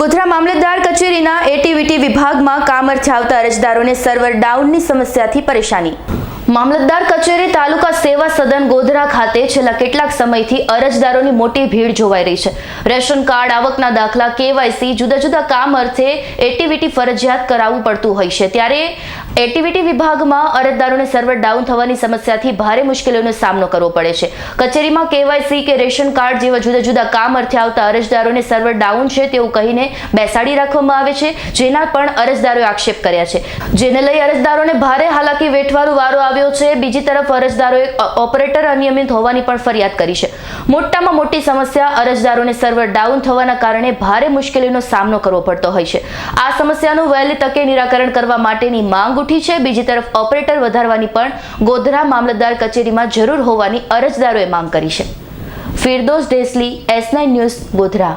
ગોધરા મામલતદાર કચેરીના એટીવીટી વિભાગમાં કામ અર્થે આવતા અરજદારોને સર્વર ડાઉનની સમસ્યાથી પરેશાની. મામલતદાર કચેરી તાલુકા સેવા સદન ગોધરા ખાતે છેલ્લા કેટલાક સમયથી અરજદારોની મોટી ભીડ જોવાઈ રહી છે. રેશન કાર્ડ આવકના દાખલા, કેવાયસી, જુદા જુદા કામ અર્થે એટીવીટી ફરજિયાત કરાવવું પડતું હોય છે. ત્યારે એટીવીટી વિભાગમાં અરજદારોને સર્વર ડાઉન થવાની સમસ્યાથી ભારે મુશ્કેલીઓનો સામનો કરવો પડે છે. કચેરીમાં કેવાયસી કે રેશન કાર્ડ જેવા જુદા જુદા કામ અર્થે આવતા અરજદારોને સર્વર ડાઉન છે તેવું કહીને બેસાડી રાખવામાં આવે છે, જેના પણ અરજદારોએ આક્ષેપ કર્યા છે. જેને લઈ અરજદારોને ભારે હાલાકી વેઠવાનો વારો આવ્યો છે. બીજી તરફ અરજદારોએ ઓપરેટર અનિયમિત હોવાની પણ ફરિયાદ કરી છે. મોટામાં મોટી સમસ્યા, અરજદારોને સર્વર ડાઉન થવાના કારણે ભારે મુશ્કેલીનો સામનો કરવો પડતો હોય છે. આ સમસ્યાનું વહેલી તકે નિરાકરણ કરવા માટેની માંગ ઉઠી છે. બીજી તરફ ઓપરેટર વધારવાની પણ ગોધરા મામલતદાર કચેરીમાં જરૂર હોવાની અરજદારોએ માંગ કરી છે. ફિરદોસ ડેસલી એસ ન્યૂઝ, ગોધરા.